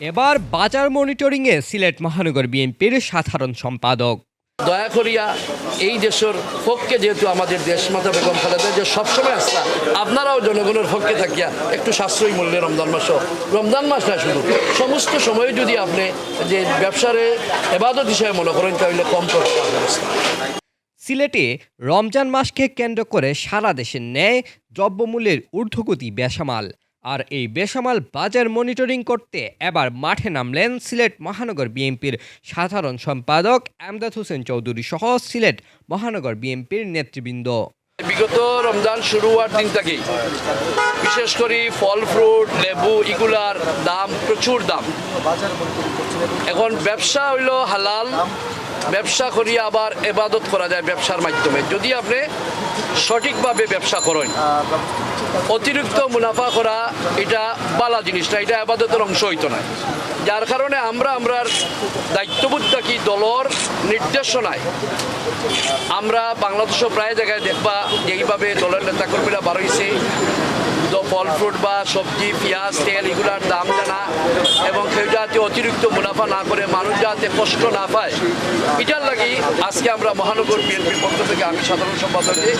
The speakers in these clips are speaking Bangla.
এবার বাজার মনিটরিংয়ে সিলেট মহানগর বিএনপির সাধারণ সম্পাদক। দয়া করিয়া এই দেশের পক্ষে যেহেতু আমাদের দেশ মাতা বেগম খালেদা যে সবসময় আসতা আপনারাও জনগণের পক্ষে থাকিয়া একটু সাশ্রয়ী মূল্যে রমজান মাস রমজান মাস না শুধু সমস্ত সময়ে যদি আপনি যে ব্যবসারে এবাদত হিসাবে মনে করেন তাহলে কম করতে সিলেটে রমজান মাসকে কেন্দ্র করে সারা দেশের ন্যায় দ্রব্যমূল্যের ঊর্ধ্বগতি বেসামাল। আর এই বেসামাল বাজার মনিটরিং করতে এবার মাঠে নামলেন সিলেট মহানগর বিএনপির সাধারণ সম্পাদক আমদাদ হোসেন চৌধুরী সহ সিলেট মহানগর বিএনপির নেতৃবৃন্দ। বিগত রমজান শুরু হওয়ার দিন থেকেই বিশেষ করে ফল ফ্রুট, লেবু এগুলার দাম প্রচুর দাম। এখন ব্যবসা হইল হালাল ব্যবসা করিয়া আবার এবাদত করা যায় ব্যবসার মাধ্যমে। যদি আপনি সঠিকভাবে ব্যবসা করেন, অতিরিক্ত মুনাফা করা এটা বালা জিনিস না, এটা আবাদতের অংশ হইতো না। যার কারণে আমরা আমরার দায়িত্ববোধ থাকি, দলর নির্দেশনায়। আমরা বাংলাদেশও প্রায় জায়গায় দেখবা যে এইভাবে দলের নেতাকর্মীরা বাড়াইছে ফল ফ্রুট বা সবজি পেঁয়াজ তেল এগুলার দাম জানা এবং কেউ যাতে অতিরিক্ত মুনাফা না করে মানুষ যাতে কষ্ট না পায় এটার লাগি আজকে আমরা মহানগর বিএনপির পক্ষ থেকে আমি সাধারণ সম্পাদকে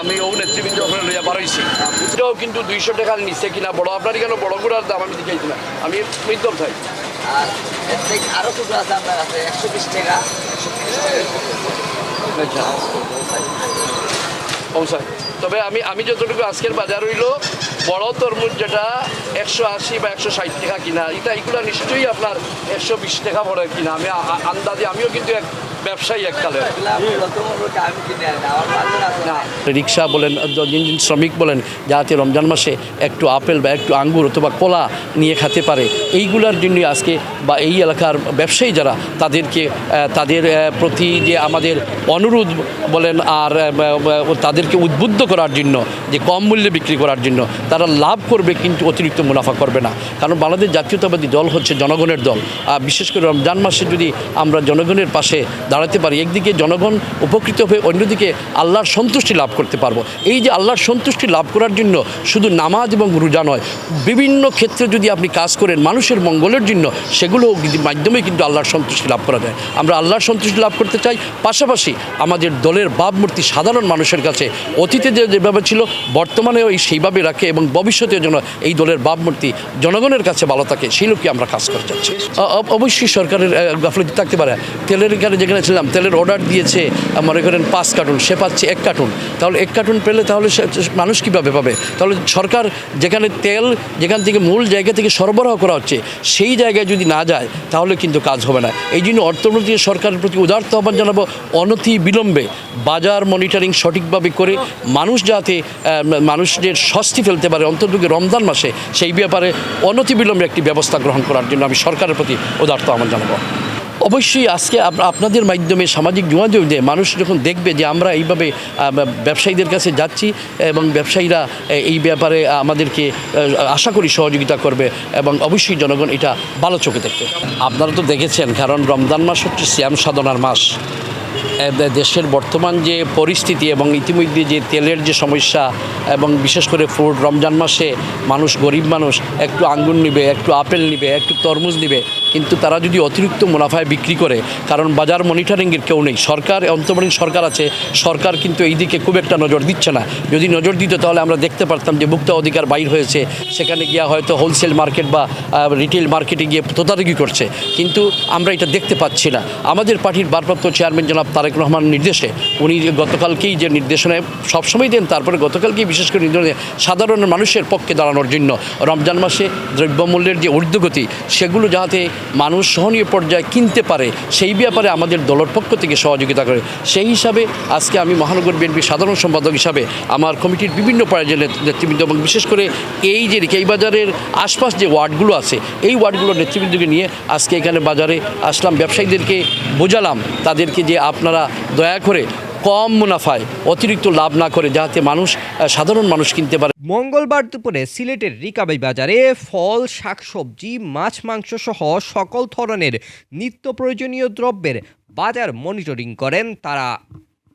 আমি ও নেতৃবৃন্দ ওখানে লইয়া বাড়াইছি এটাও কিন্তু দুইশো টাকার নিচে কিনা বড়? আপনার কেন বড় গুড়ার দাম আমি দিকেছি না আমি মিদ্যম থাই আর আছে আপনার একশো বিশ টাকা আচ্ছা। তবে আমি আমি যতটুকু আজকের বাজার হইল বড় তরমুজ যেটা একশো আশি বা একশো ষাট টাকা কিনা, এটা এগুলো নিশ্চয়ই আপনার একশো বিশ টাকা বড় কিনা। আমি আন্দাজে, আমিও কিন্তু এক ব্যবসায়ী এককালে। রিক্সা বলেন ইঞ্জিন শ্রমিক বলেন, যাতে রমজান মাসে একটু আপেল বা একটু আঙ্গুর অথবা কলা নিয়ে খেতে পারে। এইগুলার জন্য আজকে বা এই এলাকার ব্যবসায়ী যারা, তাদেরকে তাদের প্রতি যে আমাদের অনুরোধ বলেন আর তাদেরকে উদ্বুদ্ধ করার জন্য, যে কম মূল্যে বিক্রি করার জন্য, তারা লাভ করবে কিন্তু অতিরিক্ত মুনাফা করবে না। কারণ বাংলাদেশ জাতীয়তাবাদী দল হচ্ছে জনগণের দল। আর বিশেষ করে রমজান মাসে যদি আমরা জনগণের পাশে দাঁড়াতে পারি, একদিকে জনগণ উপকৃত হয়ে অন্যদিকে আল্লাহর সন্তুষ্টি লাভ করতে পারব। এই যে আল্লাহর সন্তুষ্টি লাভ করার জন্য শুধু নামাজ এবং রোজা নয়, বিভিন্ন ক্ষেত্রে যদি আপনি কাজ করেন মানুষের মঙ্গলের জন্য সেগুলো মাধ্যমে কিন্তু আল্লাহর সন্তুষ্টি লাভ করা যায়। আমরা আল্লাহর সন্তুষ্টি লাভ করতে চাই, পাশাপাশি আমাদের দলের ভাবমূর্তি সাধারণ মানুষের কাছে, অতীতে যেভাবে ছিল, বর্তমানেও এই সেইভাবে রাখে এবং ভবিষ্যতের জন্য এই দলের ভাবমূর্তি জনগণের কাছে ভালো থাকে, সেই লোকই আমরা কাজ করতে চাচ্ছি। অবশ্যই সরকারের গাফলতি থাকতে পারে। তেলের এখানে যেখানে ছিলাম তেলের অর্ডার দিয়েছে মনে করেন পাঁচ কার্টুন, সে পাচ্ছে এক কার্টুন। তাহলে এক কার্টুন পেলে তাহলে মানুষ কীভাবে পাবে? তাহলে সরকার যেখানে তেল, যেখান থেকে মূল জায়গা থেকে সরবরাহ করা হচ্ছে, সেই জায়গায় যদি না যায়, তাহলে কিন্তু কাজ হবে না। এই জন্য অর্থমন্ত্রী সরকারের প্রতি উদার্ত আহ্বান জানাব, অনতি বিলম্বে বাজার মনিটরিং সঠিকভাবে করে মানুষ যাতে মানুষদের স্বস্তি ফেলতে পারে, অন্তর্ভুক্ত রমজান মাসে, সেই ব্যাপারে অনতি বিলম্বে একটি ব্যবস্থা গ্রহণ করার জন্য আমি সরকারের প্রতি উদার্ত আহ্বান জানাব। অবশ্যই আজকে আপনাদের মাধ্যমে সামাজিক যোগাযোগ দিয়ে মানুষ যখন দেখবে যে আমরা এইভাবে ব্যবসায়ীদের কাছে যাচ্ছি এবং ব্যবসায়ীরা এই ব্যাপারে আমাদেরকে আশা করি সহযোগিতা করবে এবং অবশ্যই জনগণ এটা ভালো চোখে দেখবে। আপনারা তো দেখেছেন, কারণ রমজান মাস হচ্ছে শ্যাম সাধনার মাস। দেশের বর্তমান যে পরিস্থিতি এবং ইতিমধ্যে যে তেলের যে সমস্যা এবং বিশেষ করে ফ্রুট, রমজান মাসে মানুষ গরিব মানুষ একটু আঙ্গুর নিবে, একটু আপেল নিবে, একটু তরমুজ নিবে। কিন্তু তারা যদি অতিরিক্ত মুনাফায় বিক্রি করে, কারণ বাজার মনিটরিংয়ের কেউ নেই। সরকার, অন্তর্বর্তী সরকার আছে, সরকার কিন্তু এই দিকে খুব একটা নজর দিচ্ছে না। যদি নজর দিত তাহলে আমরা দেখতে পারতাম যে মুক্ত অধিকার বাইর হয়েছে, সেখানে গিয়া হয়তো হোলসেল মার্কেট বা রিটেল মার্কেটে গিয়ে তদারকি করছে। কিন্তু আমরা এটা দেখতে পাচ্ছি না। আমাদের পার্টির ভারপ্রাপ্ত চেয়ারম্যান জনাব তারেক রহমান নির্দেশে, উনি গতকালকেই যে নির্দেশনায় সবসময় দেন, তারপরে গতকালকেই বিশেষ করে নির্দেশনে সাধারণ মানুষের পক্ষে দাঁড়ানোর জন্য। রমজান মাসে দ্রব্যমূল্যের যে ঊর্ধ্বগতি, সেগুলো যাতে মানুষ সহনীয় পর্যায়ে কিনতে পারে, সেই ব্যাপারে আমাদের দলের পক্ষ থেকে সহযোগিতা করে। সেই হিসাবে আজকে আমি মহানগর বিএনপির সাধারণ সম্পাদক হিসাবে আমার কমিটির বিভিন্ন পর্যায়ের নেত- নেতৃবৃন্দ এবং বিশেষ করে এই যে এই বাজারের আশপাশ যে ওয়ার্ডগুলো আছে, এই ওয়ার্ডগুলোর নেতৃবৃন্দকে নিয়ে আজকে এখানে বাজারে আসলাম। ব্যবসায়ীদেরকে বোঝালাম, তাদেরকে যে আপনারা দয়া করে কম মুনাফায় অতিরিক্ত লাভ না করে যাতে মানুষ সাধারণ মানুষ কিনতে পারে। মঙ্গলবার দুপুরে সিলেটের রিকাবাই বাজারে ফল, শাকসবজি, মাছ, মাংস সহ সকল ধরনের নিত্য প্রয়োজনীয় দ্রব্যের বাজার মনিটরিং করেন তারা।